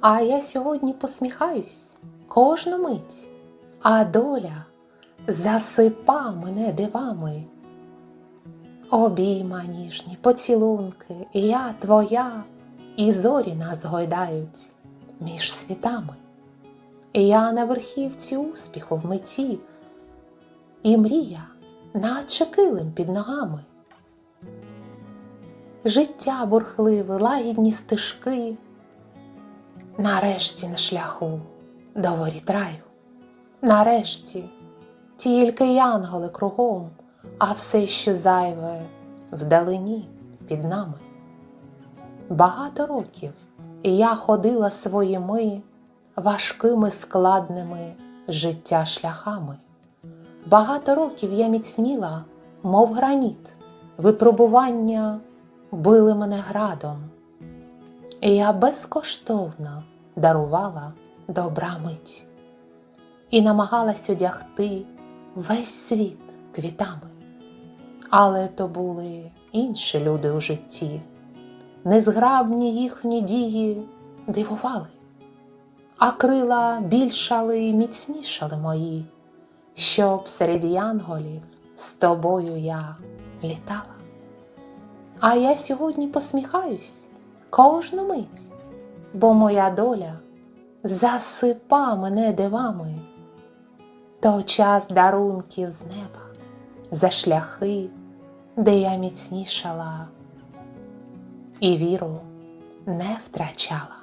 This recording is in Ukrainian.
А я сьогодні посміхаюсь кожну мить, а доля засипа мене дивами. Обійма ніжні, поцілунки, я твоя, і зорі нас гойдають між світами. Я на верхівці успіху в меті, і мрія, наче килим під ногами. Життя бурхливе, лагідні стежки, нарешті на шляху до воріт. Нарешті тільки янголи кругом, а все, що зайве, вдалині під нами. Багато років я ходила своїми важкими складними життя шляхами. Багато років я міцніла, мов граніт, випробування били мене градом. І я безкоштовно дарувала добра мить і намагалась одягти весь світ квітами. Але то були інші люди у житті, незграбні їхні дії дивували, а крила більшали і міцнішали мої, щоб серед янголів з тобою я літала. А я сьогодні посміхаюсь кожну мить, бо моя доля засипа мене дивами, то час дарунків з неба, за шляхи, де я міцнішала і віру не втрачала.